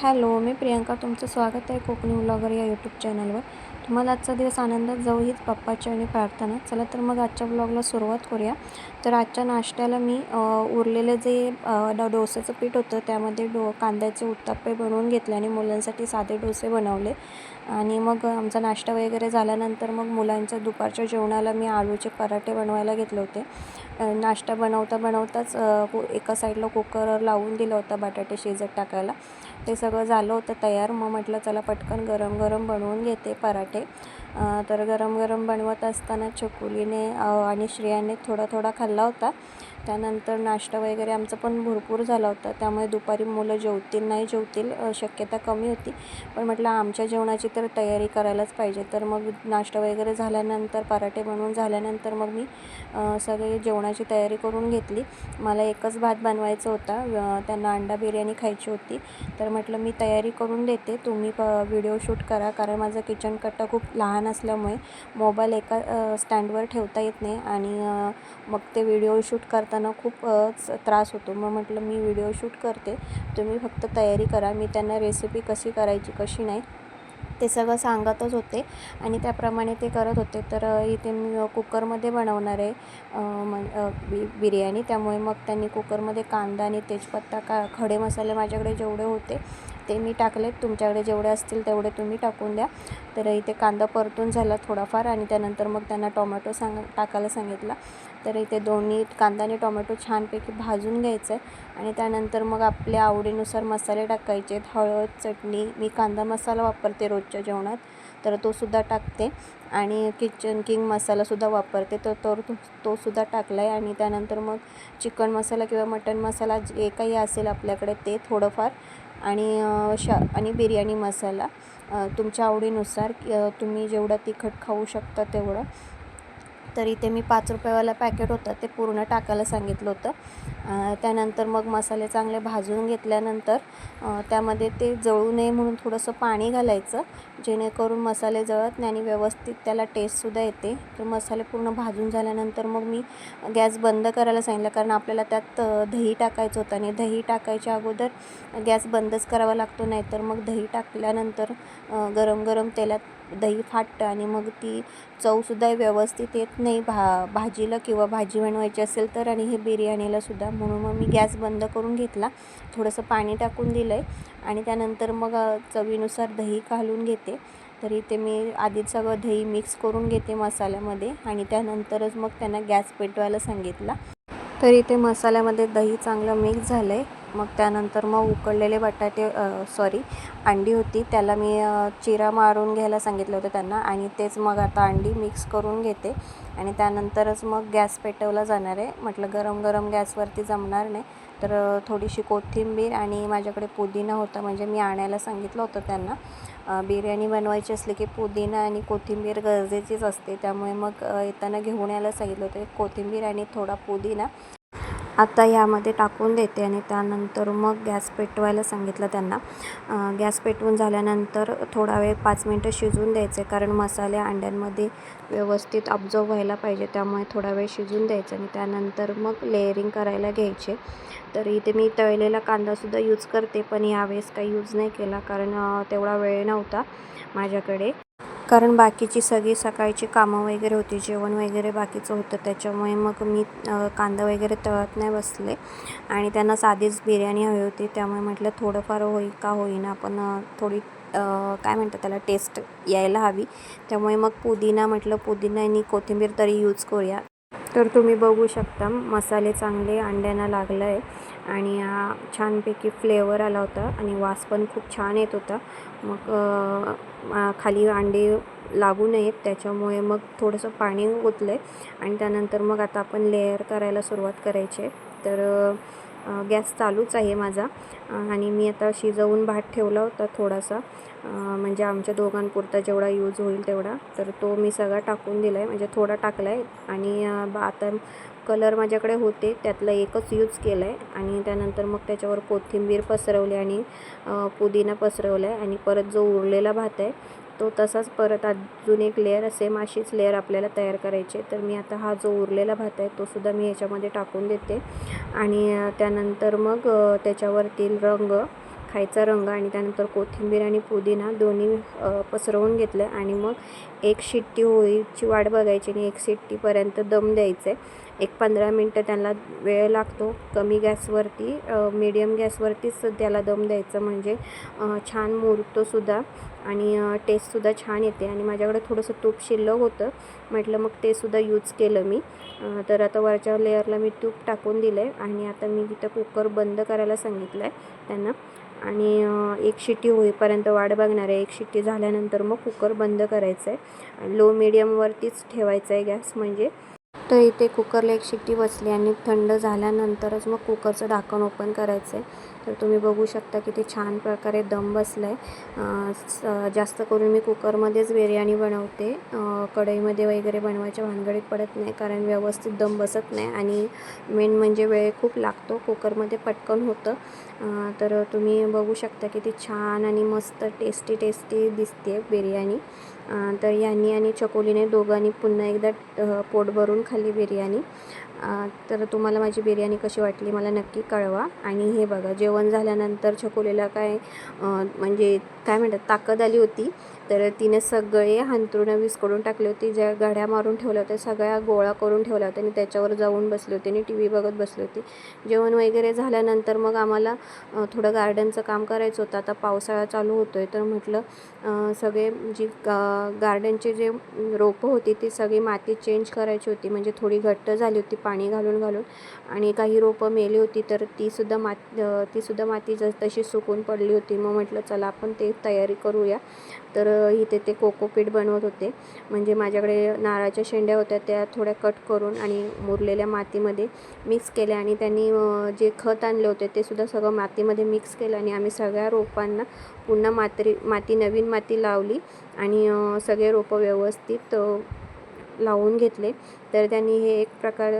Hello मी प्रियंका. तुमचं स्वागत आहे कोकणी व्लॉगर या यूट्यूब चॅनलवर तुम्हाला आजचा दिवस आनंदात जाऊ हीच पप्पाची आणि प्रार्थना. चला तर मग आजच्या ब्लॉगला सुरुवात करूया. तर आजच्या नाश्त्याला मी उरलेलं जे ड डोस्याचं पीठ होतं त्यामध्ये डो कांद्याचे उत्तप्पे बनवून घेतले आणि मुलांसाठी साधे डोसे बनवले. आणि मग आमचा नाश्ता वगैरे झाल्यानंतर मग मुलांच्या दुपारच्या जेवणाला मी आलूचे पराठे बनवायला घेतले होते. नाश्ता बनवता बनवताच कु एका साईडला कुकर लावून दिलं होतं बटाटे शिजत टाकायला. ते सगळं झालं होतं तयार. मग म्हटलं चला पटकन गरम गरम बनवून घेते पराठे. तर गरम गरम बनवत असताना छकुलीने आणि श्रेयाने थोडा थोडा खाल्ला होता. त्यानंतर नाश्ता वगैरे आमचं पण भरपूर झाला होता. त्यामुळे दुपारी मुलं जेवतील नाही जेवतील शक्यता कमी होती. पण म्हटलं आमच्या जेवणाची तर तयारी करायलाच पाहिजे. तर मग नाश्ता वगैरे झाल्यानंतर पराठे बनवून झाल्यानंतर मग मी सगळे सगळी जेवणाची तयारी करून घेतली. मला एकच भात बनवायचा होता. त्यांना अंडा बिर्याणी खायची होती. तर म्हटलं मी तयारी करून देते. तुम्ही प व्हिडिओ शूट करा. कारण माझा किचन कट्टा खूप लहान असल्यामुळे मोबाईल एका स्टँडवर ठेवता येत नाही. आणि मग ते व्हिडिओ शूट करताना खूप त्रास होतो. मग म्हटलं मी व्हिडिओ शूट करते. तुम्ही फक्त तयारी करा. मी त्यांना रेसिपी कशी करायची कशी नाही ते सगळं सांगतच होते. आणि त्याप्रमाणे ते करत होते. तर इथे मी कुकरमध्ये बनवणार आहे म बि बिर्याणी. त्यामुळे मग त्यांनी कुकरमध्ये कांदा आणि तेजपत्ता का खडे मसाले माझ्याकडे जेवढे होते ते मी टाकले तुमच्याकडे जेवढे असतील तेवढे तुम्ही टाकून द्या. तर इथे कांदा परतून झाला थोडाफार आणि त्यानंतर मग त्यांना टोमॅटो सांग टाकायला सांगितला. तर इथे दोन्ही कांदा आणि टोमॅटो छानपैकी भाजून घ्यायचं आहे आणि त्यानंतर मग आपल्या आवडीनुसार मसाले टाकायचे. आहेत हळद चटणी मी कांदा मसाला वापरते रोजच्या जेवणात तर तो सुद्धा टाकते. आणि किचन किंग मसालासुद्धा वापरते तर तो तो तोसुद्धा टाकला आहे आणि त्यानंतर मग चिकन मसाला किंवा मटन मसाला जे काही असेल आपल्याकडे ते थोडंफार आणि श आणि बिर्याणी मसाला. तुमच्या आवडीनुसार तुम्ही जेवढं तिखट खाऊ शकता तेवढं. तर इथे मी पाच रुपयेवाला पॅकेट होतं ते पूर्ण टाकायला सांगितलं होतं. त्यानंतर मग मसाले चांगले भाजून घेतल्यानंतर त्यामध्ये ते जळू नये म्हणून थोडंसं पाणी घालायचं जेणेकरून मसाले जळत नाही आणि व्यवस्थित त्याला टेस्टसुद्धा येते. तर मसाले पूर्ण भाजून झाल्यानंतर मग मी गॅस बंद करायला सांगितलं कारण आपल्याला त्यात दही टाकायचं होतं आणि दही टाकायच्या अगोदर गॅस बंदच करावा लागतो नाहीतर मग दही टाकल्यानंतर गरम गरम तेलात दही फाटतं आणि मग ती चवसुद्धा व्यवस्थित येत नाही. भा भाजीला किंवा भाजी बनवायची असेल तर आणि हे बिर्याणीला सुद्धा. म्हणून मग मी गॅस बंद करून घेतला. थोडंसं पाणी टाकून दिलं आहे आणि त्यानंतर मग चवीनुसार दही घालून घेते. तर इथे मी आधीच सगळं दही मिक्स करून घेते मसाल्यामध्ये. आणि त्यानंतरच मग त्यांना गॅस पेटवायला सांगितला. तर इथे मसाल्यामध्ये दही चांगलं मिक्स झालं आहे मग त्यानंतर मग उकडलेले बटाटे सॉरी अंडी होती. त्याला मी चिरा मारून घ्यायला सांगितलं होतं त्यांना आणि तेच मग आता अंडी मिक्स करून घेते. आणि त्यानंतरच मग गॅस पेटवला जाणार आहे. म्हटलं गरम गरम गॅसवरती जमणार नाही. तर थोडीशी कोथिंबीर आणि माझ्याकडे पुदिना होता. म्हणजे मी आणायला सांगितलं होतं त्यांना. बिर्याणी बनवायची असली की पुदिना आणि कोथिंबीर गरजेचीच असते. त्यामुळे मग येताना घेऊन यायला सांगितलं होतं. कोथिंबीर आणि थोडा पुदिना. आता ह्यामध्ये टाकून देते आणि त्यानंतर मग गॅस पेटवायला सांगितलं त्यांना. गॅस पेटवून झाल्यानंतर थोडा वेळ पाच मिनटं शिजवून द्यायचे कारण मसाले अंड्यांमध्ये व्यवस्थित अब्झॉर्ब व्हायला पाहिजे त्यामुळे थोडा वेळ शिजवून द्यायचं आणि त्यानंतर मग लेअरिंग करायला घ्यायचे. तर इथे मी तळलेला कांदासुद्धा यूज करते पण यावेळेस काही यूज नाही केला कारण तेवढा वेळ नव्हता माझ्याकडे. कारण बाकीची सगळी सकाळची कामं वगैरे होती जेवण वगैरे बाकीचं होतं. त्याच्यामुळे मग मी कांदा वगैरे तळत नाही बसले. आणि त्यांना साधीच बिर्याणी हवी होती. त्यामुळे म्हटलं थोडंफार होई का होईना. पण थोडी काय म्हणतात त्याला टेस्ट यायला हवी. त्यामुळे मग पुदिना म्हटलं पुदिना आणि कोथिंबीर तरी यूज करूया. तर तुम्ही बघू शकता मसाले चांगले अंड्यांना लागलं आहे आणि हा छानपैकी फ्लेवर आला होता आणि वास पण खूप छान येत होता. मग खाली अंडे लागू नयेत त्याच्यामुळे मग थोडंसं पाणी ओतलं आहे आणि त्यानंतर मग आता आपण लेअर करायला सुरुवात करायची. आहे तर गॅस चालूच आहे माझा आणि मी आता शिजवून भात ठेवला होता थोडासा. म्हणजे आमच्या दोघांपुरता जेवढा यूज होईल तेवढा. तर तो मी सगळा टाकून दिला आहे म्हणजे थोडा टाकला आहे आणि बा आता कलर माझ्याकडे होते. त्यातला एकच यूज केला आहे आणि त्यानंतर मग त्याच्यावर कोथिंबीर पसरवली आणि पुदिना पसरवला आहे आणि परत जो उरलेला भात आहे तो तसाच परत अजून एक लेअर सेम अशीच लेअर आपल्याला तयार करायची तर मी आता हा जो उरलेला भात आहे तो सुद्धा मी ह्याच्यामध्ये टाकून देते. आणि त्यानंतर मग त्याच्यावरती रंग खायचा रंग आणि त्यानंतर कोथिंबीर आणि पुदिना दोन्ही पसरवून घेतलं आणि मग एक शिट्टी होईची वाट बघायची आणि एक शिट्टीपर्यंत दम द्यायचं. आहे एक पंधरा मिनटं त्याला वेळ लागतो. कमी गॅसवरती मीडियम गॅसवरतीच त्याला दम द्यायचं म्हणजे छान मुरतोसुद्धा आणि टेस्टसुद्धा छान येते. आणि माझ्याकडे थोडंसं तूप शिल्लक होतं. म्हटलं मग ते सुद्धा यूज केलं मी. तर आता वरच्या लेअरला मी तूप टाकून दिलं आहे आणि आता मी तिथं कुकर बंद करायला सांगितलं आहे त्यांना. आणि एक शिट्टी होईपर्यंत वाट बघणार आहे एक शिट्टी झाल्यानंतर मग कुकर बंद करायचं आहे लो मिडियमवरतीच ठेवायचं आहे गॅस म्हणजे. तर इथे कुकरला एक शिट्टी बसली आणि थंड झाल्यानंतरच मग कुकरचं ढाकण ओपन करायचं आहे तर तुम्ही बघू शकता किती छान प्रकारे दम बसला आहे जास्त करून मी कुकरमध्येच बिर्याणी बनवते. कढईमध्ये वगैरे बनवायच्या भानगडीत पडत नाही कारण व्यवस्थित दम बसत नाही आणि मेन म्हणजे वेळ खूप लागतो कुकरमध्ये पटकन होतं. तर तुम्ही बघू शकता किती छान आणि मस्त टेस्टी टेस्टी दिसते बिर्याणी. तर यांनी आणि चकोलीने दोघांनी पुन्हा एकदा पोट भरून खाल्ली बिर्याणी. तर तुम्हाला माझी बिर्याणी कशी वाटली मला नक्की कळवा. आणि हे बघा जेवण झाल्यानंतर छकोलीला काय म्हणजे काय म्हणतात ताकद आली होती. तर तिने सगळे हांतरुणं विस्कडून टाकली होती ज्या गाड्या मारून ठेवल्या होत्या सगळ्या गोळा करून ठेवल्या होत्या आणि त्याच्यावर जाऊन बसली होती आणि टी व्ही बघत बसली होती. जेवण वगैरे झाल्यानंतर मग आम्हाला थोडं गार्डनचं काम करायचं होतं. आता पावसाळा चालू होतो आहे तर म्हटलं सगळे जी गा गार्डनचे जे रोपं होती ती सगळी माती चेंज करायची होती. म्हणजे थोडी घट्ट झाली होती पाणी घालून घालून आणि काही रोपं मेली होती तर तीसुद्धा मात तीसुद्धा माती ज तशी सुकून पडली होती. मग म्हटलं चला आपण ते तयारी करूया. तर इथे ते कोकोपीट बनवत होते. म्हणजे माझ्याकडे नारळाच्या शेंड्या होत्या त्या थोड्या कट करून आणि मुरलेल्या मातीमध्ये मिक्स केल्या आणि त्यांनी जे खत आणले होते ते सुद्धा सगळं मातीमध्ये मिक्स केलं आणि आम्ही सगळ्या रोपांना पुन्हा मात्री माती नवीन माती लावली आणि सगळे रोपं व्यवस्थित लावून घेतले. तर त्यांनी हे एक प्रकार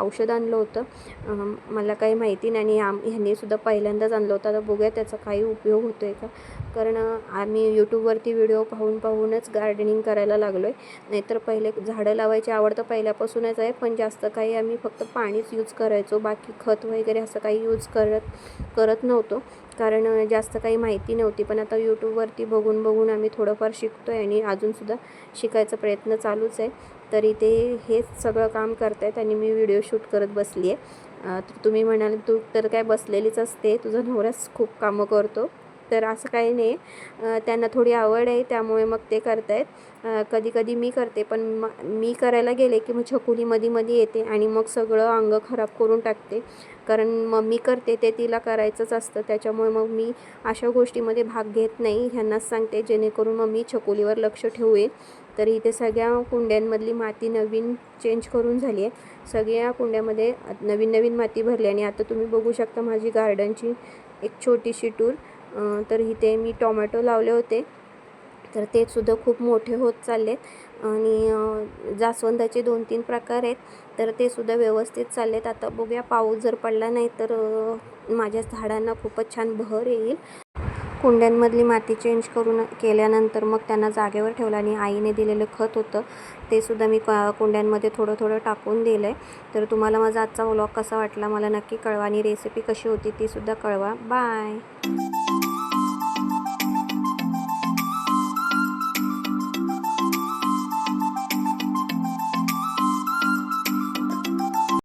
औषध आणलं होतं. मला काही माहिती नाही आणि आम ह्यांनीसुद्धा पहिल्यांदाच आणलं होतं. आता बघूया त्याचा काही उपयोग होतो आहे का? कारण आम्ही यूट्यूबवरती व्हिडिओ पाहून पाहूनच गार्डनिंग करायला लागलो आहे नाहीतर पहिले झाडं लावायची आवड तर पहिल्यापासूनच आहे पण जास्त काही आम्ही फक्त पाणीच यूज करायचो. बाकी खत वगैरे असं काही यूज करत करत नव्हतो. कारण जास्त काही माहिती नव्हती. पण आता यूट्यूबवरती बघून बघून आम्ही थोडंफार शिकतो आहे आणि अजूनसुद्धा शिकायचा प्रयत्न चालूच आहे. तरी ते हेच सगळं काम करतायत आणि मी व्हिडिओ शूट करत बसली आहे तर तुम्ही म्हणाल तू तर काय बसलेलीच असते. तुझा नवराच खूप कामं करतो. तर असं काही नाही. त्यांना थोडी आवड आहे त्यामुळे मग ते करतायत. कधी कधी मी करते पण म मी करायला गेले की मग छकुली मध्ये मध्ये येते आणि मग सगळं अंग खराब करून टाकते. कारण मम्मी करते ते तिला करायचंच असतं. त्याच्यामुळे मग मी अशा गोष्टीमध्ये भाग घेत नाही. ह्यांनाच सांगते जेणेकरून मग मी छकुलीवर लक्ष ठेवेन. तर इथे सगळ्या कुंड्यांमधली माती नवीन चेंज करून झाली आहे. सगळ्या कुंड्यामध्ये नवीन नवीन माती भरली आणि आता तुम्ही बघू शकता माझी गार्डनची एक छोटीशी टूर. तर इथे मी टोमॅटो लावले होते. तर ते सुद्धा खूप मोठे होत चाललेत. आणि जास्वंदाचे दोन तीन प्रकार आहेत. तर ते सुद्धा व्यवस्थित चाललेत. आता बघूया पाऊस जर पडला नाही तर माझ्या झाडांना खूपच छान बहर येईल. कुंड्यांमधली माती चेंज करून केल्यानंतर मग त्यांना जागेवर ठेवलं आणि आईने दिलेलं खत होतं ते सुद्धा मी कुंड्यांमध्ये थोडं थोडं टाकून दिलं आहे तर तुम्हाला माझा आजचा व्लॉग कसा वाटला मला नक्की कळवा आणि रेसिपी कशी होती ती सुद्धा कळवा. बाय